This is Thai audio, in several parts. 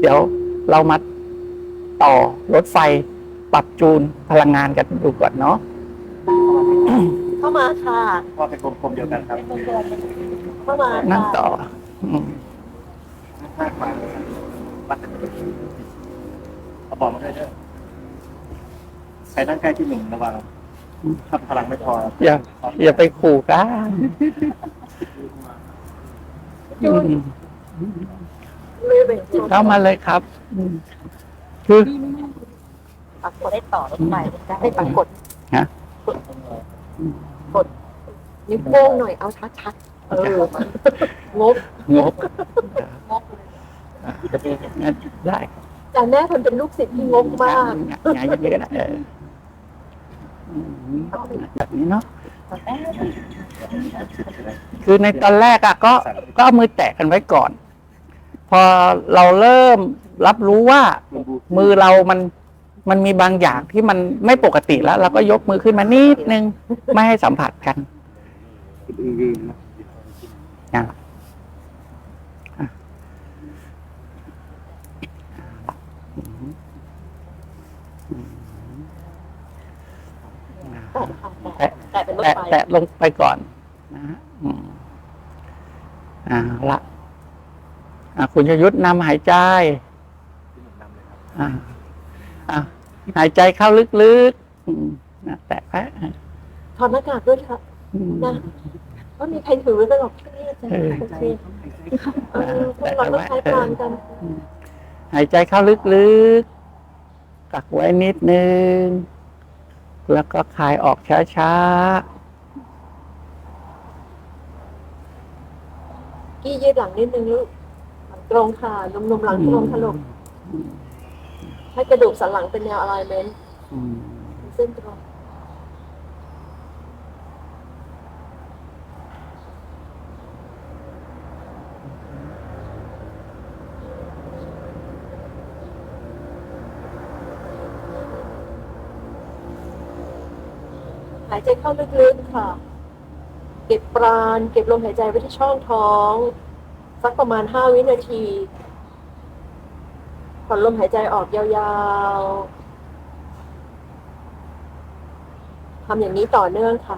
เดี๋ยวเรามาต่อรถไฟปรับจูนพลังงานกันดูก่อนเนาะเข้ามาค่ะก็เป็นกลมๆเดียวกันครับเข้ามานั่งค่ะต่ออืมข้างมาวัดเอาบอกมาด้วยเด้อใครนั่งใกล้ที่หนึ่งระวังถ้าพลังไม่พออย่าอย่าไปขู่กันอืม เลยไปเข้ามาเลยครับอืมคือปักกดได้ต่อรถไฟได้ปักกดฮะกดนิ้วโป้งหน่อยเอาชัดๆเอองบงบงบเลยงั้นได้แต่แม่คนเป็นลูกศิษย์ที่งกมากงานเยอะๆนะเอออืมแบบนี้เนาะคือในตอนแรกอะก็ก็เอามือแตะกันไว้ก่อน พอเราเริ่มรับรู้ว่ามือเรามันมันมีบางอย่างที่มันไม่ปกติแล้วเราก็ยกมือขึ้นมานิดนึง ไม่ให้สัมผัสกันนะอะแตะแต่เป็นรถแตะไฟแตะลงไปก่อนนะฮะอืมอ่าละอ่า คุณชยุทธนำหายใจอ่าอ่าหายใจเข้าลึกๆอืมนะแตะแพะถอดหน้ากากด้วยค่ะอืมนะว่ามีใครถือไว้ตลอดที่นี่จะเออโอเคเออพวกเราต้องใช้พลังกัน หายใจเข้าลึกๆ กักไว้นิดนึง แล้วก็คายออกช้ากี้ยืดหลังนิดนึงลูกหลัง ตรงค่ะนุ่มๆหลังตรงถลกให้กระดูกสันหลังเป็นแนวอะไลเมนต์ๆอืมเส้นตรงหายใจเข้าลึกๆค่ะ เก็บปราณ เก็บลมหายใจไว้ที่ช่องท้อง สักประมาณห้าวินาทีผ่อนลมหายใจออกยาวๆทำอย่างนี้ต่อเนื่องค่ะ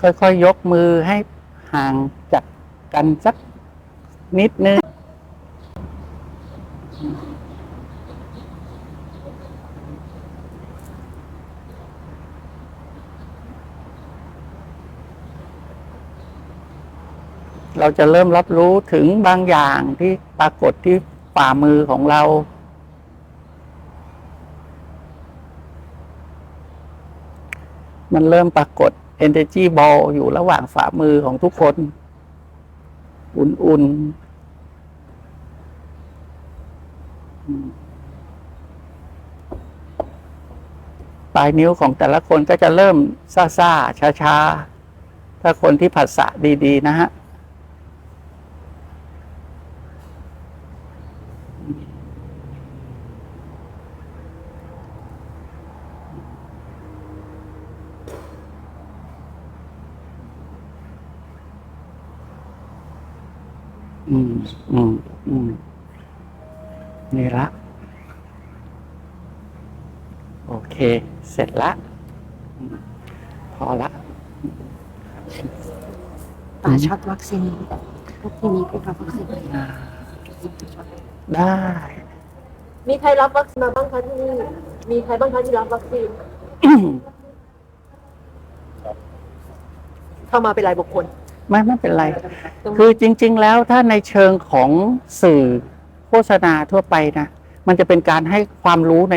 ค่อยๆยกมือให้ห่างจากกันสักนิดนึง เราจะเริ่มรับรู้ถึงบางอย่างที่ปรากฏที่ฝ่ามือของเรามันเริ่มปรากฏ energy ball อยู่ระหว่างฝ่ามือของทุกคน อุ่นๆ ปลายนิ้วของแต่ละคนก็จะเริ่มซ่าๆ ช้าๆ ถ้าคนที่ผัสสะดี ๆ นะฮะ อืม อืม อืม นี่ละ โอเคเคเสร็จละอืมพอละป่าช็อตวัคซีนพวกที่นี้ก็รับวัคซีนอ่าได้ มีใครรับวัคซีนมาบ้างคะที่นี่ มีใครบ้างคะที่รับวัคซีน เข้ามาเป็นรายบุคคล ไม่ไม่เป็นไร คือจริง ๆ แล้วถ้าในเชิงของสื่อโฆษณาทั่วไปนะมันจะเป็นการให้ความรู้ใน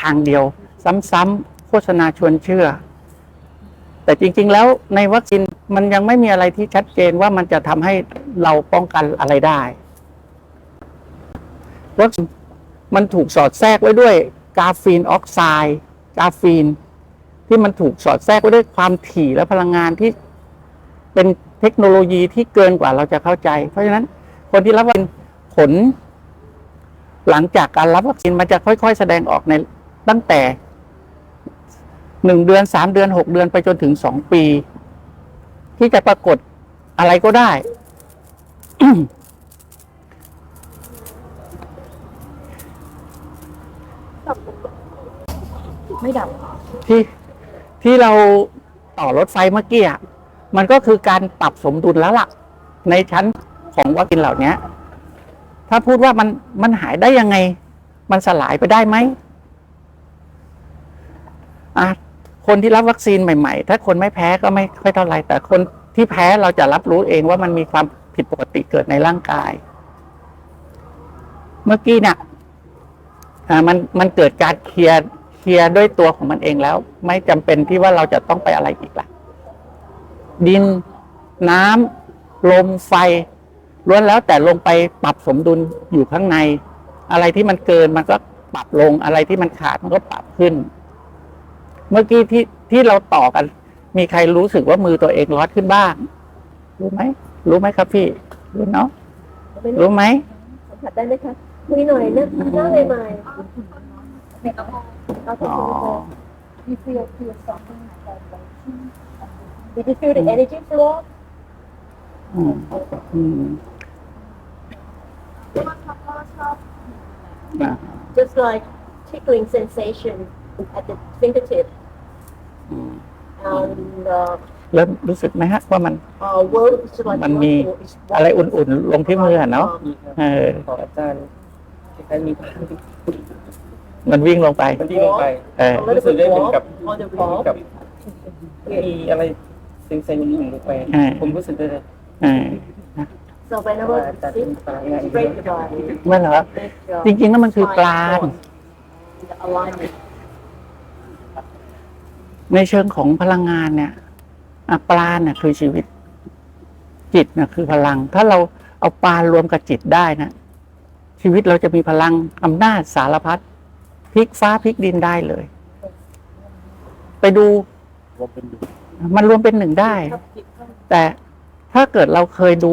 ทางเดียว ซ้ำๆโฆษณาชวนเชื่อ แต่จริง ๆ แล้วในวัคซีนมันยังไม่มีอะไรที่ชัดเจนว่ามันจะทำให้เราป้องกันอะไรได้วัคซีนมันถูกสอดแทรกไว้ด้วยกาฟีนออกไซด์กาฟีน ที่มันถูกสอดแทรกไว้ด้วยความถี่และพลังงานที่เป็น เทคโนโลยีที่เกินกว่าเราจะเข้าใจ เพราะฉะนั้นคนที่รับวัคซีนผล หลังจากการรับวัคซีนมันจะค่อย ๆ แสดงออกในตั้งแต่หนึ่งเดือนสามเดือนหกเดือนไปจนถึงสองปี ที่จะปรากฏอะไรก็ได้ ไม่ดับที่ที่เราต่อรถไฟเมื่อกี้อะ มันก็คือการปรับสมดุลแล้วล่ะ ในชั้นของวัคซีนเหล่านี้ถ้าพูดว่ามันมันหายได้ยังไง มันสลายไปได้ไหมอะคนที่รับวัคซีนใหม่ๆ ถ้าคนไม่แพ้ก็ไม่ค่อยเท่าไรแต่คนที่แพ้เราจะรับรู้เองว่ามันมีความผิดปกติเกิดในร่างกาย เมื่อกี้เนี่ยอ่ามันมันเกิดการเคลียร์เคลียร์ด้วยตัวของมันเองแล้ว ไม่จำเป็นที่ว่าเราจะต้องไปอะไรอีกล่ะ ดิน น้ำลมไฟล้วนแล้วแต่ลงไปปรับสมดุลอยู่ข้างใน อะไรที่มันเกินมันก็ปรับลงอะไรที่มันขาดมันก็ปรับขึ้น เมื่อกี้ที่ที่เราต่อกัน มีใครรู้สึกว่ามือตัวเองร้อนขึ้นบ้าง รู้ไหมรู้ไหมครับพี่ รู้เนาะรู้ไหมสัมผัสได้ไหมคะคุยหน่อยนะหน้าใหม่ๆเอาที่อ๋อคุย Did you feel the energy flow อืมอืมอะ just like tickling sensation at the fingertip อืม and uh, เริ่มรู้สึกไหมฮะ ว่ามัน uh, world is like มันมีอะไรอุ่นๆ ลงที่มืออะเนาะเออ ขออาจารย์คล้ายๆมีพลังมันวิ่งลงไป มันที่ลงไป เออรู้สึกได้เหมือนกับ on the wall กับมีอะไรเซ็งๆอยู่ลงไปอ่าผมรู้สึกได้เลยเออ so whenever you sit straight the body ไม่เหรอ make your จริงๆแล้วมันคือปราณ the alignment ในเชิงของพลังงานเนี่ยอะปราณเนี่ยคือชีวิต จิตเนี่ยคือพลัง ถ้าเราเอาปราณรวมกับจิตได้นะชีวิตเราจะมีพลังอำนาจสารพัดพลิกฟ้าพลิกดินได้เลย ไปดู มันรวมเป็นหนึ่งได้ แต่ถ้าเกิดเราเคยดู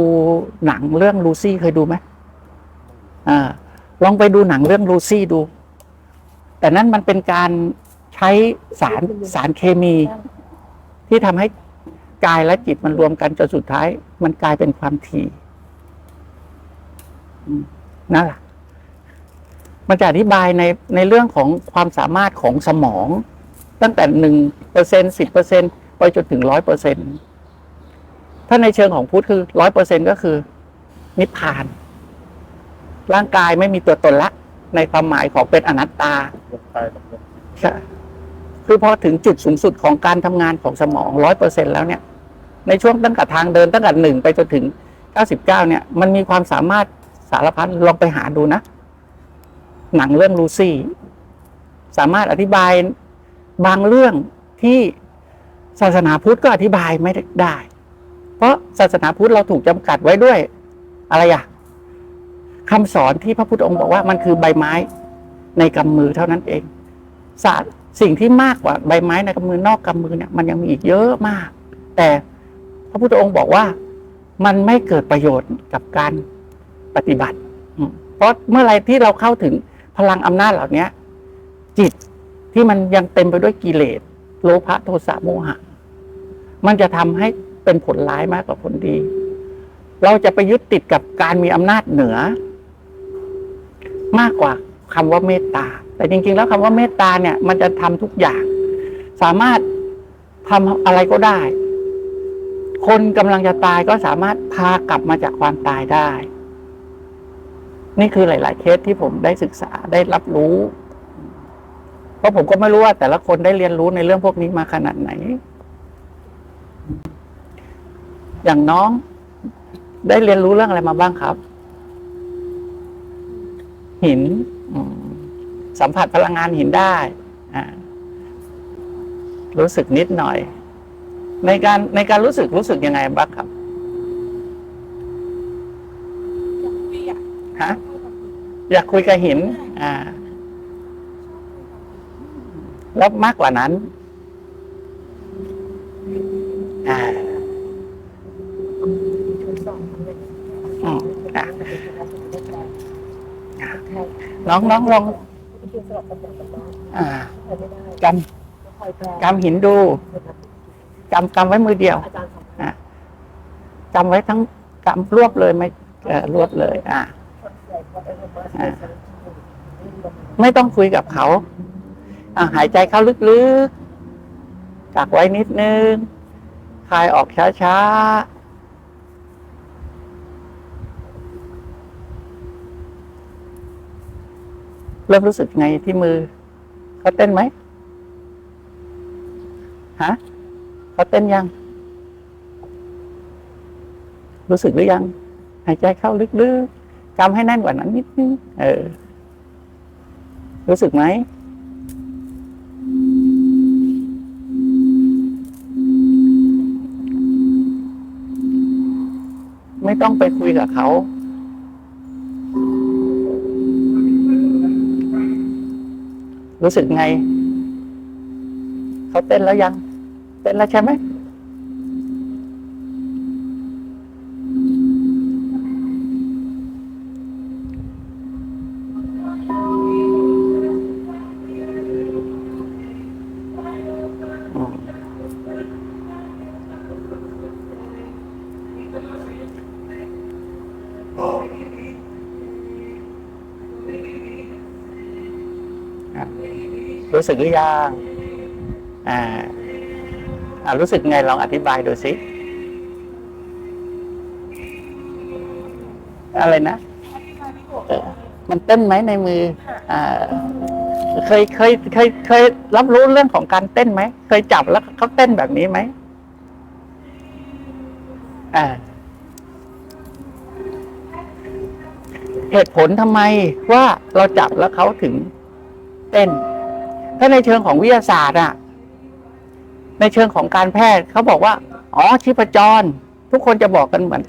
หนังเรื่องลูซี่เคยดูไหมอ่าลองไปดูหนังเรื่องลูซี่ดู แต่นั่นมันเป็นการใช้สารสารเคมี ที่ทำให้กายและจิตมันรวมกันจนสุดท้าย มันกลายเป็นความถี่นั่นแหละมันจะอธิบายในในเรื่องของความสามารถของสมอง ตั้งแต่หนึ่งเปอร์เซ็นสิบเปอร์เซ็นต์ ไปจนถึงร้อยเปอร์เซ็นถ้าในเชิงของพุทธคือร้อยเปอร์เซ็นก็คือ นิพพาน ร่างกายไม่มีตัวตนละ ในความหมายของเป็นอนัตตาใช่คือพอถึงจุดสูงสุดของการทำงานของสมองร้อยเปอร์เซ็นแล้วเนี่ย ในช่วงตั้งแต่ทางเดินตั้งแต่หนึ่งไปจนถึงเก้าสิบเก้าเนี่ย มันมีความสามารถสารพัดลองไปหาดูนะ หนังเรื่องลูซี่ สามารถอธิบายบางเรื่องที่ ศาสนาพุทธก็อธิบายไม่ได้ เพราะศาสนาพุทธเราถูกจำกัดไว้ด้วย อะไรอะคำสอนที่พระพุทธองค์บอกว่ามันคือใบไม้ในกำมือเท่านั้นเอง ศาสตร์สิ่งที่มากกว่าใบไม้ในกำมือนอกกำมือเนี่ยมันยังมีอีกเยอะมาก แต่พระพุทธองค์บอกว่ามันไม่เกิดประโยชน์กับการปฏิบัติ เพราะเมื่อไรที่เราเข้าถึงพลังอำนาจเหล่านี้จิตที่มันยังเต็มไปด้วยกิเลสโลภะโทสะโมหะ มันจะทำให้เป็นผลร้ายมากกว่าผลดี เราจะไปยึดติดกับการมีอำนาจเหนือ มากกว่าคำว่าเมตตา แต่จริง ๆ แล้วคำว่าเมตตาเนี่ย มันจะทำทุกอย่าง สามารถทำอะไรก็ได้ คนกำลังจะตายก็สามารถพากลับมาจากความตายได้ นี่คือหลาย ๆ เคสที่ผมได้ศึกษาได้รับรู้ เพราะผมก็ไม่รู้ว่าแต่ละคนได้เรียนรู้ในเรื่องพวกนี้มาขนาดไหน อย่างน้อง ได้เรียนรู้เรื่องอะไรมาบ้างครับ หินอืมสัมผัสพลังงานหินได้อ่ารู้สึกนิดหน่อย ในการในการรู้สึกรู้สึกยังไงบ้างครับฮะอยากคุยกับหิน อ่า แล้วมากกว่านั้น อ่าอืมอะอะ น้องน้องลองอ่ากำกำหินดูกำกำไว้มือเดียวอะกำไว้ทั้งกำรวบเลยไม่รวบเลย อะไม่ต้องคุยกับเขาหายใจเข้าลึกๆกักไว้นิดนึง คลายออกช้าๆ เริ่มรู้สึกไงที่มือเขาเต้นไหมฮะเขาเต้นยัง รู้สึกหรือยัง หายใจเข้าลึกๆกำให้แน่นกว่านั้นนิดนึงเออ รู้สึกไหมไม่ต้องไปคุยกับเขา รู้สึกไง เขาเต้นแล้วยัง เต้นแล้วใช่ไหม รู้สึกหรือยังอ่าอ่ารู้สึกไงลองอธิบายดูสิอะไรนะมันเต้นไหมในมืออ่าเคยเคยเคยเคยรับรู้เรื่องของการเต้นไหม เคยจับแล้วเขาเต้นแบบนี้ไหมอ่าเหตุผลทำไมว่าเราจับแล้วเขาถึงเต้น ถ้าในเชิงของวิทยาศาสตร์อะในเชิงของการแพทย์เขาบอกว่า อ๋อชีพจร ทุกคนจะบอกกันเหมือน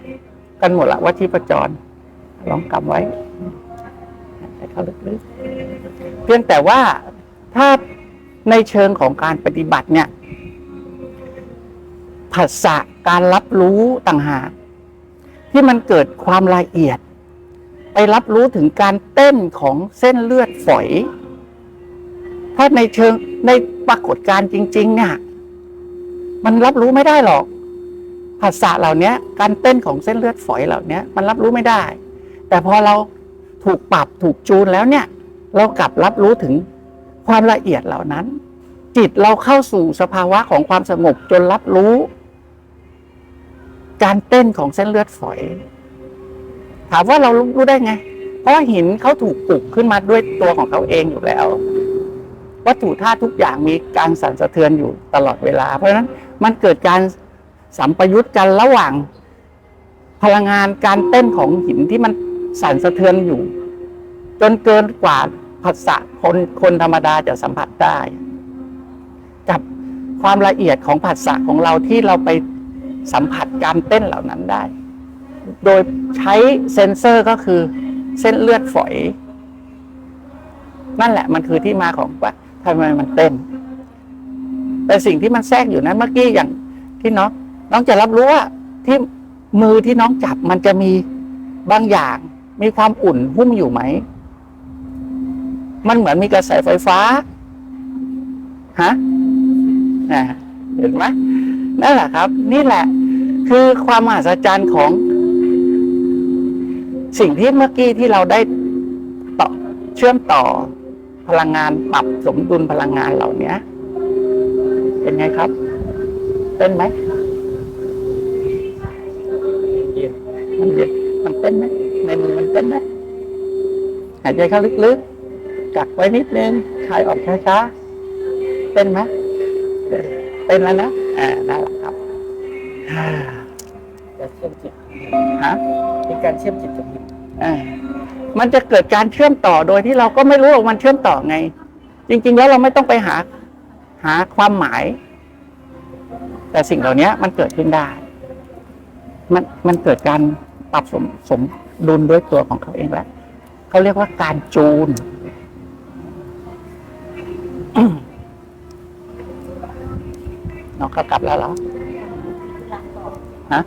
กันหมดละว่าชีพจร ลองกำไว้ให้เขาลึกๆเพียงแต่ว่าถ้าในเชิงของการปฏิบัติเนี่ยผัสสะการรับรู้ต่างหากที่มันเกิดความละเอียด ไปรับรู้ถึงการเต้นของเส้นเลือดฝอย ถ้าในเชิงในปรากฏการณ์จริง ๆ เนี่ย มันรับรู้ไม่ได้หรอกภาษาเหล่านี้การเต้นของเส้นเลือดฝอยเหล่านี้มันรับรู้ไม่ได้ แต่พอเราถูกปรับถูกจูนแล้วเนี่ย เรากลับรับรู้ถึงความละเอียดเหล่านั้น จิตเราเข้าสู่สภาวะของความสงบจนรับรู้ การเต้นของเส้นเลือดฝอย ถามว่าเรารู้ได้ไง เพราะหินเขาถูกปลุกขึ้นมาด้วยตัวของเขาเองอยู่แล้ว วัตถุธาตุทุกอย่างมีการสั่นสะเทือนอยู่ตลอดเวลา เพราะฉะนั้นมันเกิดการสัมปยุตกันระหว่างพลังงานการเต้นของหินที่มันสั่นสะเทือนอยู่ จนเกินกว่าภาษาคนคนธรรมดาจะสัมผัสได้ กับความละเอียดของภาษาของเราที่เราไปสัมผัสการเต้นเหล่านั้นได้ โดยใช้เซนเซอร์ก็คือเส้นเลือดฝอย นั่นแหละมันคือที่มาของว่า ทำไมมันเต้น แต่สิ่งที่มันแทรกอยู่นั้นเมื่อกี้อย่างที่น้องน้องจะรับรู้ว่าที่มือที่น้องจับมันจะมีบางอย่าง มีความอุ่นหุ้มอยู่ไหม มันเหมือนมีกระแสไฟฟ้าฮะอ่าเห็นไหมนั่นแหละครับ นี่แหละ คือความมหัศจรรย์ของ สิ่งที่เมื่อกี้ที่เราได้ต่อเชื่อมต่อ พลังงานปรับสมดุลพลังงานเหล่านี้เป็นไงครับ เต้นไหมเย็นมันเย็นมันเต้นไหมในมือมันเต้นไหมหายใจเข้าลึกๆกักไว้นิดนึงคายออกช้าๆเต้นไหมเต้นเต้นแล้วนะอ่านั่นแหละครับอ่าจะเชื่อมจิตฮะเป็นการเชื่อมจิตกับจิตอ่า มันจะเกิดการเชื่อมต่อโดยที่เราก็ไม่รู้ว่ามันเชื่อมต่อไง จริง ๆ แล้วเราไม่ต้องไปหาหาความหมาย แต่สิ่งเหล่านี้มันเกิดขึ้นได้ มันมันเกิดการปรับสมสมดุลด้วยตัวของเขาเองแล้วเขาเรียกว่าการจูนน้องเขากลับแล้วเหรอฮะ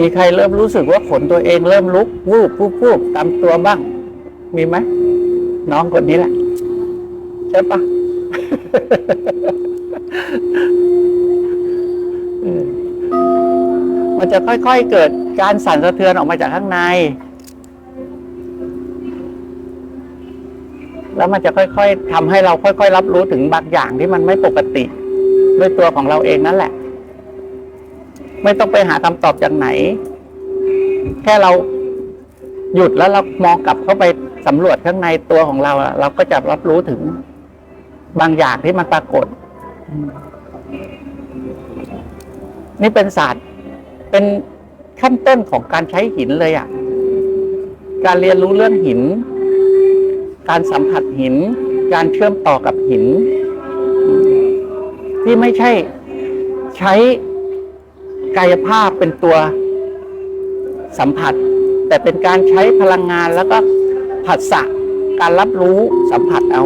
มีใครเริ่มรู้สึกว่าขนตัวเองเริ่มลุกวูบวูบวูบตามตัวบ้าง มีไหมน้องคนนี้แหละ ใช่ปะมันจะค่อยๆเกิดการสั่นสะเทือนออกมาจากข้างใน แล้วมันจะค่อยๆทำให้เราค่อยๆ รับรู้ถึงบางอย่างที่มันไม่ปกติ ด้วยตัวของเราเองนั่นแหละ ไม่ต้องไปหาคำตอบจากไหน แค่เราหยุดแล้วเรามองกลับเข้าไปสำรวจข้างในตัวของเราเราก็จะรับรู้ถึงบางอย่างที่มันปรากฏ นี่เป็นศาสตร์ เป็นขั้นต้นของการใช้หินเลยอะ่ะ การเรียนรู้เรื่องหิน การสัมผัสหิน การเชื่อมต่อกับหิน ที่ไม่ใช่ใช้ กายภาพเป็นตัวสัมผัส แต่เป็นการใช้พลังงานแล้วก็ผัสสะการรับรู้สัมผัสเอา